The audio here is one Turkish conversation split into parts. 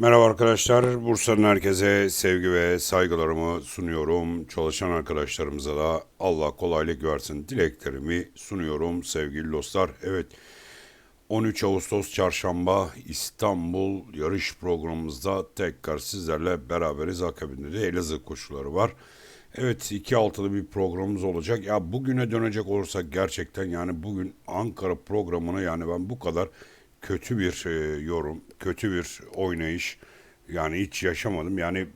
Merhaba arkadaşlar. Bursa'nın herkese sevgi ve saygılarımı sunuyorum. Çalışan arkadaşlarımıza da Allah kolaylık versin dileklerimi sunuyorum sevgili dostlar. Evet 13 Ağustos Çarşamba İstanbul yarış programımızda tekrar sizlerle beraberiz. Akabinde de Elazığ koşuları var. Evet iki altılı bir programımız olacak. Ya bugüne dönecek olursak gerçekten yani bugün Ankara programını yani ben bu kadar kötü bir e, yorum, kötü bir oynayış yani hiç yaşamadım. Yani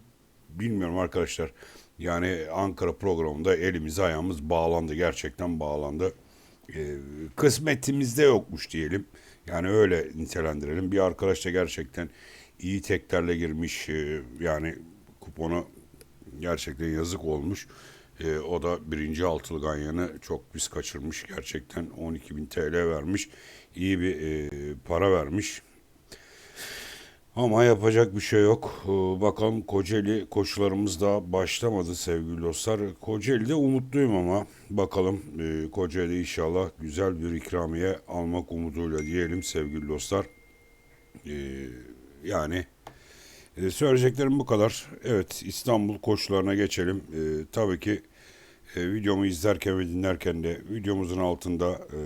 bilmiyorum arkadaşlar. Yani Ankara programında elimiz ayağımız bağlandı. Gerçekten bağlandı. E, kısmetimizde yokmuş diyelim. Yani öyle nitelendirelim. Bir arkadaş da gerçekten iyi teklerle girmiş. e, yani kuponu gerçekten yazık olmuş. E, o da birinci altılı ganyanı çok biz kaçırmış. Gerçekten 12 bin TL vermiş. İyi bir e, para vermiş. Ama yapacak bir şey yok. Ee, Bakalım Kocaeli koşularımız da başlamadı sevgili dostlar. Kocaeli'de umutluyum ama bakalım e, Kocaeli inşallah güzel bir ikramiye almak umuduyla diyelim sevgili dostlar. Ee, yani e, söyleyeceklerim bu kadar. Evet İstanbul koşularına geçelim. Tabii ki e, videomu izlerken ve dinlerken de videomuzun altında e,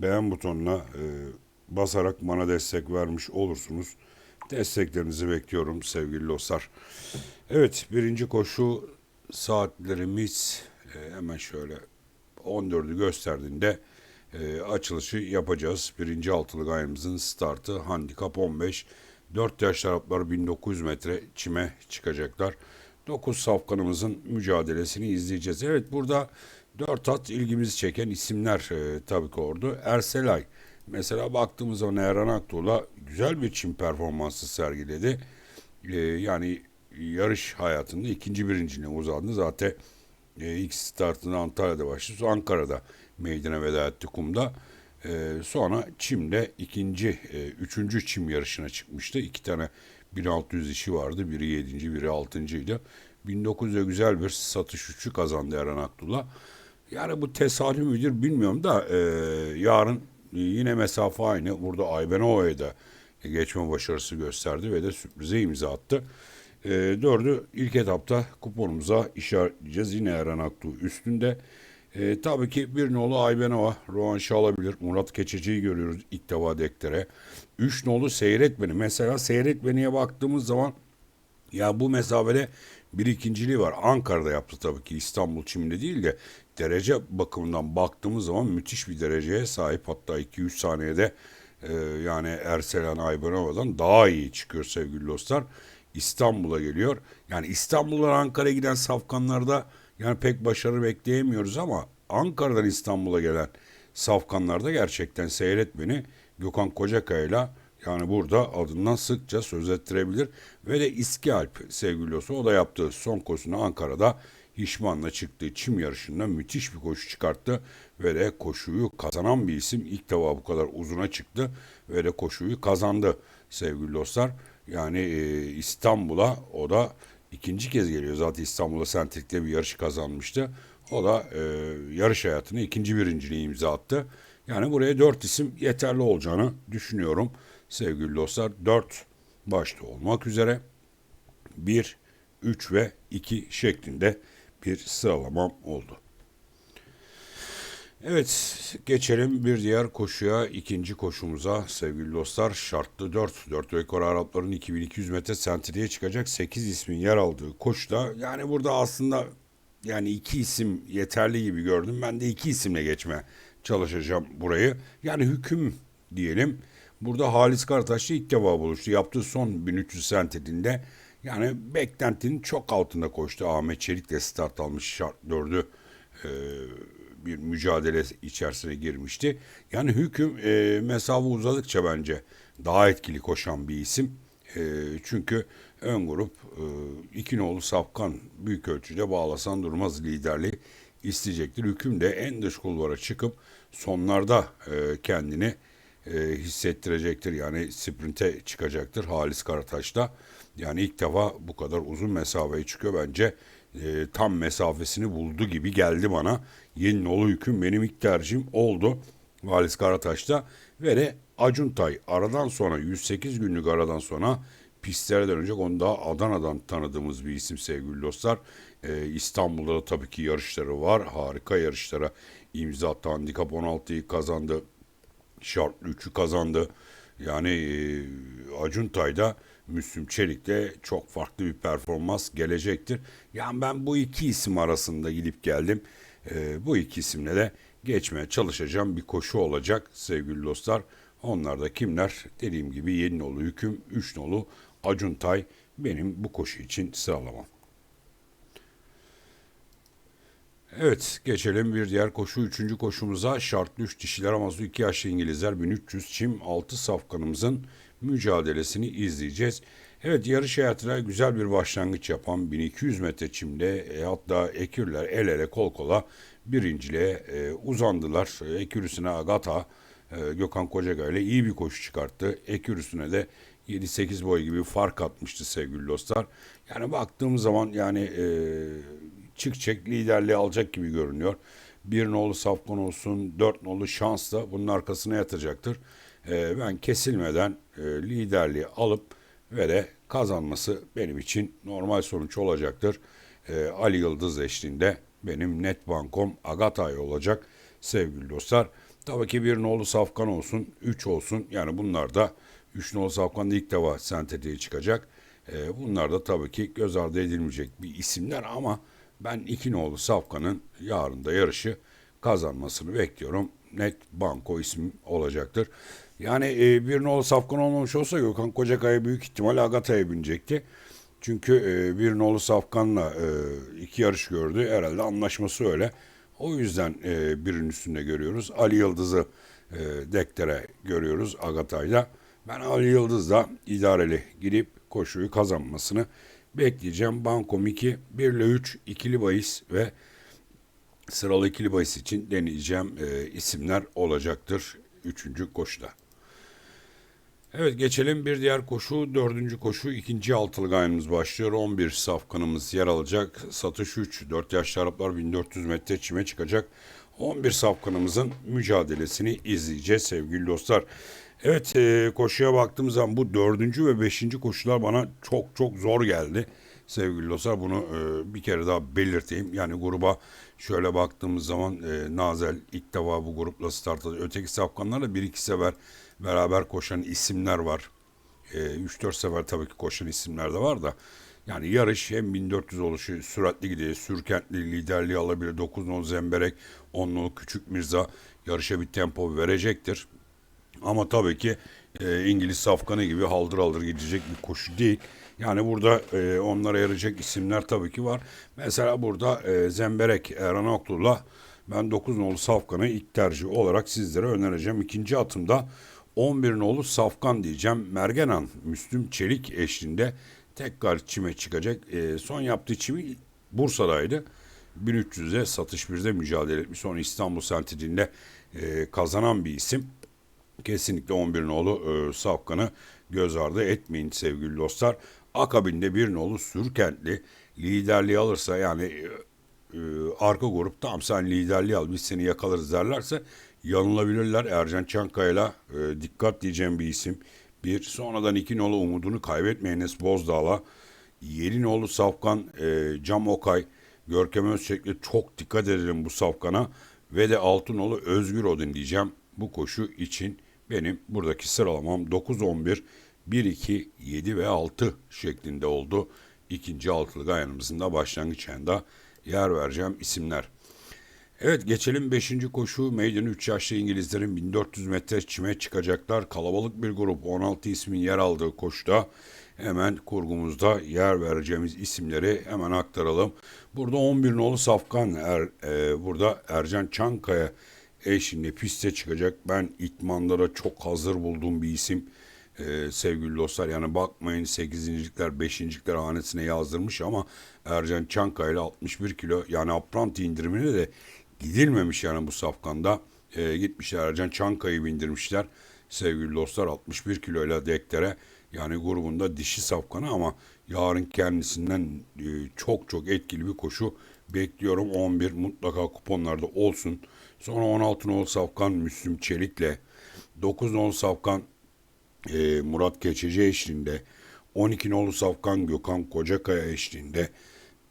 beğen butonuna e, basarak bana destek vermiş olursunuz. Desteklerinizi bekliyorum sevgili dostlar. Evet birinci koşu saatlerimiz e, hemen şöyle 14'ü gösterdiğinde e, açılışı yapacağız. Birinci altılı gayemizin startı handikap 15. 4 yaş tarafları 1900 metre çime çıkacaklar. 9 safkanımızın mücadelesini izleyeceğiz. Evet burada 4 at ilgimizi çeken isimler e, tabii ki orada. Erselay. Mesela baktığımız zaman Erhan Aktuğ'la güzel bir çim performansı sergiledi. E, yani yarış hayatında ikinci birinciliğe uzandı. Zaten e, ilk startını Antalya'da başladı. Ankara'da meydana veda etti kumda. E, sonra Çim'de ikinci, e, üçüncü Çim yarışına çıkmıştı. İki tane 1600 işi vardı. Biri yedinci, biri altıncıydı. 1900'de güzel bir satış üçü kazandı Eren Akdullah. Yani bu tesadüf müdür bilmiyorum da e, yarın yine mesafe aynı. Burada Aybenova'ya da geçme başarısı gösterdi ve de sürprize imza attı. E, dördü ilk etapta kuponumuza işaretleyeceğiz. Yine Eren Aktu üstünde. E, tabii ki bir nolu Aybenova rövanşı alabilir. Murat Keçeci'yi görüyoruz ilk defa dektere. Üç nolu Seyret Beni. Mesela Seyret Beni'ye baktığımız zaman ya bu mesafede bir ikinciliği var. Ankara'da yaptı tabii ki İstanbul çiminde değil de derece bakımından baktığımız zaman müthiş bir dereceye sahip. Hatta 2-3 saniyede e, yani Erselan Aybenova'dan daha iyi çıkıyor sevgili dostlar. İstanbul'a geliyor. Yani İstanbul'dan Ankara'ya giden safkanlarda yani pek başarı bekleyemiyoruz ama Ankara'dan İstanbul'a gelen safkanlarda gerçekten seyret beni Gökhan Kocakaya'yla yani burada adından sıkça söz ettirebilir. Ve de İski Alp sevgili dostlar o da yaptığı son koşusunu Ankara'da Hişman'la çıktığı çim yarışında müthiş bir koşu çıkarttı. Ve de koşuyu kazanan bir isim ilk defa bu kadar uzuna çıktı. Ve de koşuyu kazandı sevgili dostlar. Yani e, İstanbul'a o da ikinci kez geliyor. Zaten İstanbul'da sentrikte bir yarış kazanmıştı. O da e, yarış hayatını ikinci birinciliği imza attı. Yani buraya dört isim yeterli olacağını düşünüyorum sevgili dostlar. Dört başta olmak üzere bir, üç ve iki şeklinde bir sıralamam oldu. Evet geçelim bir diğer koşuya ikinci koşumuza. Sevgili dostlar şartlı 4 4 rekor Arapların 2200 metre sentriye çıkacak 8 ismin yer aldığı koşuda yani burada aslında yani iki isim yeterli gibi gördüm. Ben de iki isimle geçme çalışacağım burayı. Yani hüküm diyelim. Burada Halis Karataş'la ilk defa buluştu. Yaptığı son 1300 sentrinde yani beklentinin çok altında koştu Ahmet Çelik de start almış şart 4'ü bir mücadele içerisine girmişti. Yani hüküm e, mesafe uzadıkça bence daha etkili koşan bir isim. E, çünkü ön grup e, iki nolu Safkan büyük ölçüde bağlasan durmaz liderliği isteyecektir. Hüküm de en dış kulvara çıkıp sonlarda e, kendini e, hissettirecektir. Yani sprinte çıkacaktır Halis Karataş'ta. Yani ilk defa bu kadar uzun mesafeye çıkıyor bence e, tam mesafesini buldu gibi geldi bana. Yeni nolu hüküm benim ilk tercihim oldu. Valis Karataş'ta ve de Acuntay aradan sonra 108 günlük aradan sonra pistlere dönecek. Onu da Adana'dan tanıdığımız bir isim sevgili dostlar. Ee, İstanbul'da da tabii ki yarışları var. Harika yarışlara imza attı. Handikap 16'yı kazandı. Şartlı 3'ü kazandı. Yani e, Acuntay'da Müslüm Çelik'le çok farklı bir performans gelecektir. Yani ben bu iki isim arasında gidip geldim. E, bu iki isimle de geçmeye çalışacağım bir koşu olacak sevgili dostlar. Onlar da kimler? Dediğim gibi 7 nolu Hüküm, 3 nolu Acuntay benim bu koşu için sıralamam. Evet geçelim bir diğer koşu. Üçüncü koşumuza şartlı 3 dişiler Amazu 2 yaşlı İngilizler 1300 çim 6 safkanımızın mücadelesini izleyeceğiz. Evet yarış hayatına güzel bir başlangıç yapan 1200 metre çimde e, hatta ekürler el ele kol kola birinciliğe e, uzandılar. E, ekürüsüne Agata e, Gökhan Kocagay ile iyi bir koşu çıkarttı. Ekürüsüne de 7-8 boy gibi fark atmıştı sevgili dostlar. Yani baktığımız zaman yani e, çıkacak liderliği alacak gibi görünüyor. Bir nolu Safkan olsun, dört nolu şans da bunun arkasına yatacaktır. E, ben kesilmeden e, liderliği alıp ve de kazanması benim için normal sonuç olacaktır. E, Ali Yıldız eşliğinde benim net bankom Agatay olacak sevgili dostlar. Tabii ki bir nolu Safkan olsun, üç olsun. Yani bunlar da üç nolu Safkan ilk defa sentetiğe çıkacak. E, bunlar da tabii ki göz ardı edilmeyecek bir isimler ama ben iki nolu Safkan'ın yarın da yarışı kazanmasını bekliyorum. Net banko ismi olacaktır. Yani e, bir nolu Safkan olmamış olsa Gökhan Kocakaya büyük ihtimal Agata'ya binecekti. Çünkü e, bir nolu Safkan'la e, iki yarış gördü. Herhalde anlaşması öyle. O yüzden e, birinin üstünde görüyoruz. Ali Yıldız'ı e, Dekter'e görüyoruz Agata'yla. Ben Ali Yıldız'la idareli gidip koşuyu kazanmasını bekleyeceğim. Bankom 2, 1 ile 3 ikili bahis ve sıralı ikili bahis için deneyeceğim e, isimler olacaktır 3. koşuda. Evet geçelim bir diğer koşu. Dördüncü koşu ikinci altılı gayenimiz başlıyor. 11 safkanımız yer alacak. Satış 3. 4 yaşlı Araplar 1400 metre çime çıkacak. 11 safkanımızın mücadelesini izleyeceğiz sevgili dostlar. Evet e, koşuya baktığımız zaman bu dördüncü ve beşinci koşular bana çok çok zor geldi. Sevgili dostlar bunu e, bir kere daha belirteyim. Yani gruba şöyle baktığımız zaman e, Nazel ilk defa bu grupla start alıyor. Öteki safkanlarla bir iki sefer beraber koşan isimler var. E, 3-4 sefer tabii ki koşan isimler de var da. Yani yarış hem 1400 oluşu süratli gidiyor. Sürkentli liderliği alabilir. 9 nol Zemberek, 10 nol Küçük Mirza yarışa bir tempo verecektir. Ama tabii ki e, İngiliz safkanı gibi haldır haldır gidecek bir koşu değil. Yani burada e, onlara yarayacak isimler tabii ki var. Mesela burada e, Zemberek Erhan Aklu'la ben 9 nolu Safkan'ı ilk tercih olarak sizlere önereceğim. İkinci atımda 11 nolu Safkan diyeceğim. Mergenan Müslüm Çelik eşliğinde tekrar çime çıkacak. E, son yaptığı çimi Bursa'daydı. 1300'e satış birde mücadele etmiş. Sonra İstanbul Sentrali'nde e, kazanan bir isim. Kesinlikle 11 nolu e, Safkan'ı göz ardı etmeyin sevgili dostlar. Akabinde bir nolu Sürkentli liderliği alırsa yani e, e, arka grup tamam sen liderliği al biz seni yakalarız derlerse yanılabilirler. Ercan Çankaya'yla e, dikkat diyeceğim bir isim. Bir sonradan iki nolu umudunu kaybetmeyen Enes Bozdağ'la yedi nolu Safkan e, Cam Okay Görkem Özçek'le çok dikkat edelim bu Safkan'a ve de altı nolu Özgür Odin diyeceğim bu koşu için benim buradaki sıralamam 9 11 1 2 7 ve 6 şeklinde oldu. İkinci altılı gayanımızın da başlangıç ayında yer vereceğim isimler. Evet geçelim 5. koşu. Maiden 3 yaşlı İngilizlerin 1400 metre çime çıkacaklar. Kalabalık bir grup 16 ismin yer aldığı koşuda hemen kurgumuzda yer vereceğimiz isimleri hemen aktaralım. Burada 11 nolu Safkan, er, e, burada Ercan Çankaya eşliğinde piste çıkacak. Ben itmanlara çok hazır bulduğum bir isim ee, sevgili dostlar. Yani bakmayın 8.likler 5.likler hanesine yazdırmış ama Ercan Çankaya 61 kilo yani apranti indirimine de gidilmemiş yani bu safkanda. Ee, gitmişler Ercan Çankaya'yı bindirmişler sevgili dostlar 61 kiloyla dektere yani grubunda dişi safkanı ama yarın kendisinden e, çok çok etkili bir koşu bekliyorum 11 mutlaka kuponlarda olsun. Sonra 16 nolu Safkan Müslüm Çelik'le 9 nolu Safkan e, Murat Keçeci eşliğinde 12 nolu Safkan Gökhan Kocakaya eşliğinde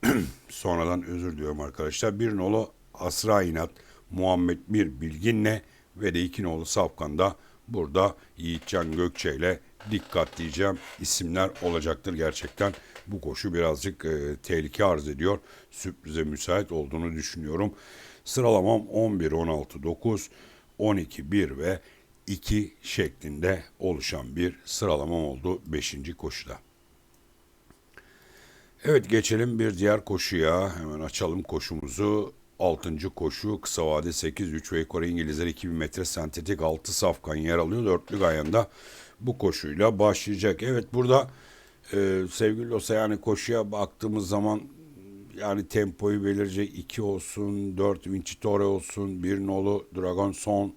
sonradan özür diliyorum arkadaşlar. Bir nolu Asra İnat Muhammed Bir Bilgin'le ve de iki nolu Safkan'da burada Yiğitcan Gökçe ile dikkat diyeceğim isimler olacaktır gerçekten. Bu koşu birazcık e, tehlike arz ediyor. Sürprize müsait olduğunu düşünüyorum. Sıralamam 11, 16, 9, 12, 1 ve 2 şeklinde oluşan bir sıralamam oldu 5. koşuda. Evet geçelim bir diğer koşuya. Hemen açalım koşumuzu. 6. koşu kısa vade 8 3 ve yukarı İngilizler 2000 metre sentetik 6 safkan yer alıyor. Dörtlü gayanda bu koşuyla başlayacak. Evet burada e, sevgili dostlar yani koşuya baktığımız zaman yani tempoyu belirecek 2 olsun, 4 Vincitore olsun, 1 nolu Dragon Son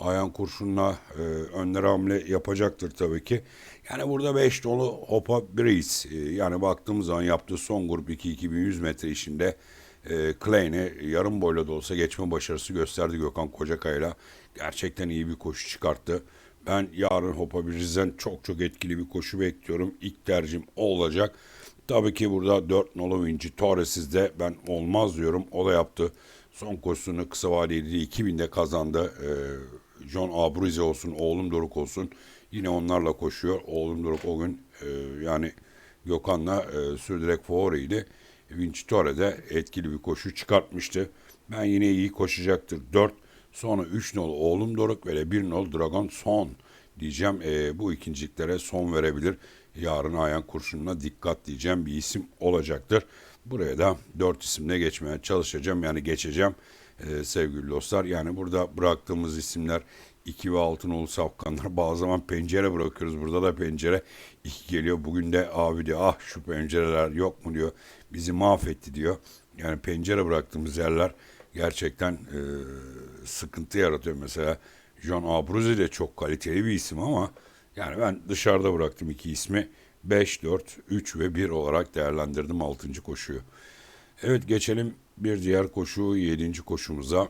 Ayan kurşunla e, önlere hamle yapacaktır tabii ki. Yani burada 5 dolu Hopa Breeze e, yani baktığımız zaman yaptığı son grup 2 2100 metre işinde e, Klein'e yarım boyla da olsa geçme başarısı gösterdi Gökhan Kocakay'la. Gerçekten iyi bir koşu çıkarttı. Ben yarın Hopa Breeze'den çok çok etkili bir koşu bekliyorum. İlk tercihim o olacak. Tabii ki burada 4 nolu Vinci Torres'iz de ben olmaz diyorum. O da yaptı. Son koşusunu kısa vadeli 2000'de kazandı. Ee, John Abruzzi olsun, oğlum Doruk olsun. Yine onlarla koşuyor. Oğlum Doruk o gün e, yani Gökhan'la e, sürdürek favoriydi. Vincitore de etkili bir koşu çıkartmıştı. Ben yine iyi koşacaktır. 4 sonra 3 nol oğlum Doruk ve 1 nol Dragon Son diyeceğim. E, bu ikinciliklere son verebilir. Yarın Ayan Kurşun'una dikkat diyeceğim bir isim olacaktır. Buraya da 4 isimle geçmeye çalışacağım. Yani geçeceğim e, sevgili dostlar. Yani burada bıraktığımız isimler 2 ve 6 nolu safkanlar. Bazı zaman pencere bırakıyoruz. Burada da pencere 2 geliyor. Bugün de abi diyor ah şu pencereler yok mu diyor. Bizi mahvetti diyor. Yani pencere bıraktığımız yerler gerçekten e, sıkıntı yaratıyor. Mesela John Abruzzi de çok kaliteli bir isim ama yani ben dışarıda bıraktım iki ismi. 5, 4, 3 ve 1 olarak değerlendirdim 6. koşuyu. Evet geçelim bir diğer koşu 7. koşumuza.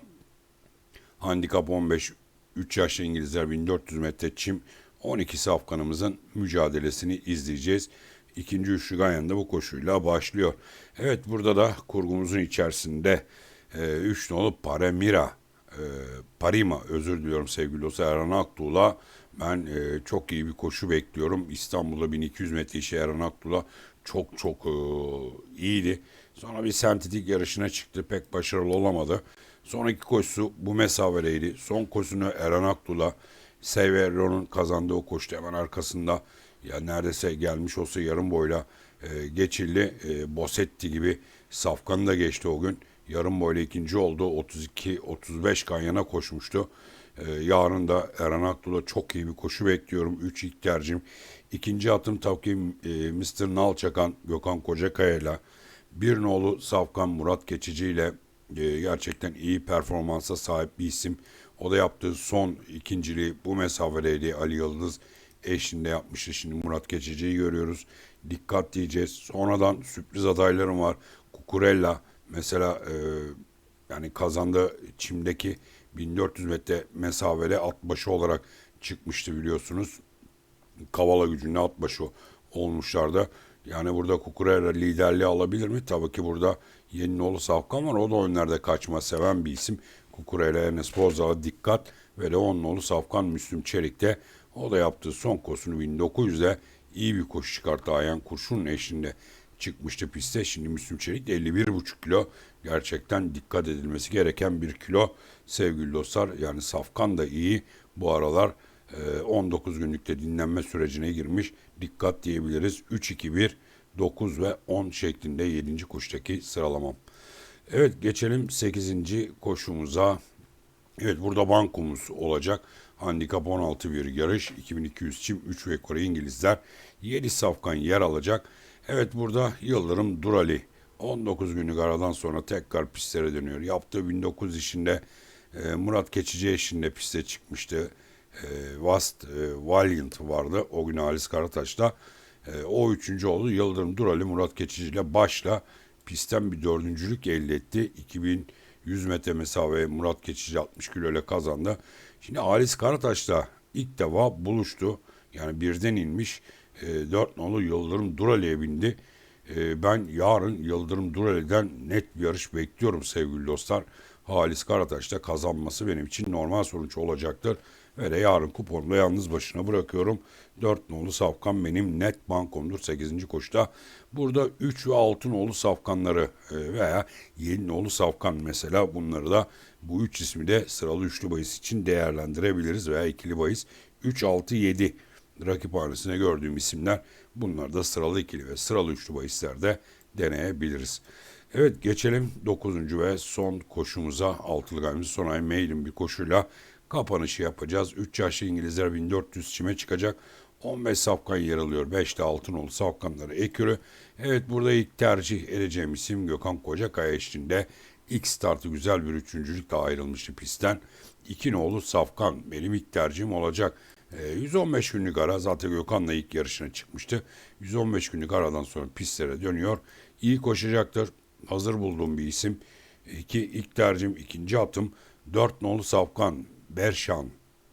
Handikap 15 3 yaşlı İngilizler 1400 metre çim 12 safkanımızın mücadelesini izleyeceğiz. İkinci üçlü Ganyan'da bu koşuyla başlıyor. Evet burada da kurgumuzun içerisinde 3 e, nolu Paramira e, Parima özür diliyorum sevgili dostlar Erhan Aktuğ'la ben e, çok iyi bir koşu bekliyorum. İstanbul'da 1200 metre işe Erhan Aktuğ'la çok çok e, iyiydi. Sonra bir sentetik yarışına çıktı. Pek başarılı olamadı. Sonraki koşusu bu mesafedeydi. Son koşusunu Eren Aktuğ'la Severo'nun kazandığı o koştu hemen arkasında. Ya neredeyse gelmiş olsa yarım boyla e, geçildi. E, Bosetti gibi Safkan da geçti o gün. Yarım boyla ikinci oldu. 32-35 kanyana koşmuştu. E, yarın da Eren Aktuğ'la çok iyi bir koşu bekliyorum. 3 ilk tercihim. İkinci atım ki e, Mr. Nalçakan, Gökhan Kocakaya bir nolu Safkan Murat Geçici ile e, gerçekten iyi performansa sahip bir isim. O da yaptığı son ikinciliği bu mesafedeydi Ali Yıldız eşliğinde yapmıştı. Şimdi Murat Geçici'yi görüyoruz. Dikkat diyeceğiz. Sonradan sürpriz adaylarım var. Kukurella mesela e, yani kazandı çimdeki 1400 metre mesafede at başı olarak çıkmıştı biliyorsunuz. Kavala gücünde at başı olmuşlardı. Yani burada Kukurera liderliği alabilir mi? Tabii ki burada yeni nolu Safkan var. O da oyunlarda kaçma seven bir isim. Kukurera Enes Bozdağı dikkat ve de on nolu Safkan Müslüm Çelik'te o da yaptığı son kosunu 1900'de iyi bir koşu çıkarttı. Ayan Kurşun'un eşliğinde çıkmıştı piste. Şimdi Müslüm Çelik de 51,5 kilo. Gerçekten dikkat edilmesi gereken bir kilo sevgili dostlar. Yani Safkan da iyi bu aralar. 19 günlükte dinlenme sürecine girmiş. Dikkat diyebiliriz. 3-2-1, 9 ve 10 şeklinde 7. koştaki sıralamam. Evet geçelim 8. koşumuza. Evet burada bankumuz olacak. Handikap 16 bir yarış. 2200 çim 3 ve Kore İngilizler. 7 safkan yer alacak. Evet burada Yıldırım Durali 19 günlük aradan sonra tekrar pistlere dönüyor. Yaptığı 1900 işinde e, Murat Keçici eşinde piste çıkmıştı. E, Vast e, Valiant vardı. O gün Halis Karataş'ta. O üçüncü oldu. Yıldırım Durali Murat Keçici ile başla pistten bir dördüncülük elde etti. 2100 metre mesafe Murat Keçici 60 kilo ile kazandı. Şimdi Halis Karataş'la ilk defa buluştu. Yani birden inmiş. E, 4 nolu Yıldırım Durali'ye bindi. E, ben yarın Yıldırım Durali'den net bir yarış bekliyorum sevgili dostlar. Halis Karataş'ta kazanması benim için normal sonuç olacaktır. Ve de yarın kuponla yalnız başına bırakıyorum. 4 nolu safkan benim net bankomdur 8. koşuda. Burada 3 ve 6 nolu safkanları e, veya 7 nolu safkan mesela bunları da bu 3 ismi de sıralı üçlü bahis için değerlendirebiliriz veya ikili bahis 3, 6, 7 rakip hanesine gördüğüm isimler bunlar da sıralı ikili ve sıralı üçlü bahislerde deneyebiliriz. Evet geçelim 9. ve son koşumuza altılı gaymız Sonay Mail'in bir koşuyla kapanışı yapacağız. 3 yaşlı İngilizler 1400 çime çıkacak. 15 safkan yer alıyor. 5'te Altınoluk safkanları ekürü. Evet burada ilk tercih edeceğim isim Gökhan Kocakaya eşliğinde ilk startı güzel bir üçüncülükle ayrılmıştı pistten. İki nolu safkan benim ilk tercihim olacak. Ee, 115 günlük ara zaten Gökhan'la ilk yarışına çıkmıştı. 115 günlük aradan sonra pistlere dönüyor. İyi koşacaktır. Hazır bulduğum bir isim. İki, ilk tercihim ikinci atım. 4 nolu safkan Berşan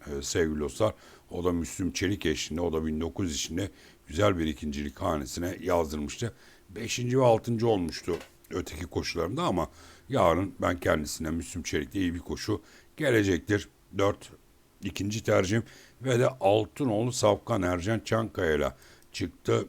e, sevgili dostlar. O da Müslüm Çelik eşliğinde, o da 1900 içinde güzel bir ikincilik hanesine yazdırmıştı. Beşinci ve altıncı olmuştu öteki koşularında ama yarın ben kendisine Müslüm Çelik'te iyi bir koşu gelecektir. 4 ikinci tercihim ve de Altınoğlu Safkan Ercan Çankaya'yla çıktı.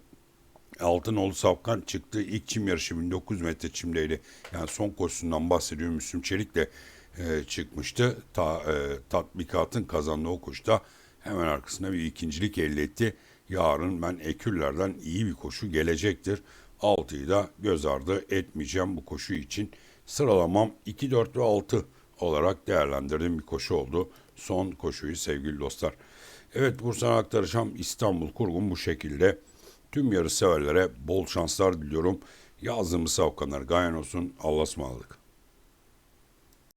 Altınoğlu Safkan çıktı. İlk çim yarışı 1900 metre çimdeydi. Yani son koşusundan bahsediyorum. Müslüm Çelik de e, çıkmıştı. Ta, e, tatbikatın kazandığı o koşuda hemen arkasında bir ikincilik elde etti. Yarın ben Eküller'den iyi bir koşu gelecektir. 6'yı da göz ardı etmeyeceğim bu koşu için. Sıralamam 2, 4 ve 6 olarak değerlendirdiğim bir koşu oldu. Son koşuyu sevgili dostlar. Evet Bursa'na aktaracağım İstanbul kurgum bu şekilde. Tüm yarış severlere bol şanslar diliyorum. Yazdığımız savkanlar gayen olsun. Allah'a ısmarladık.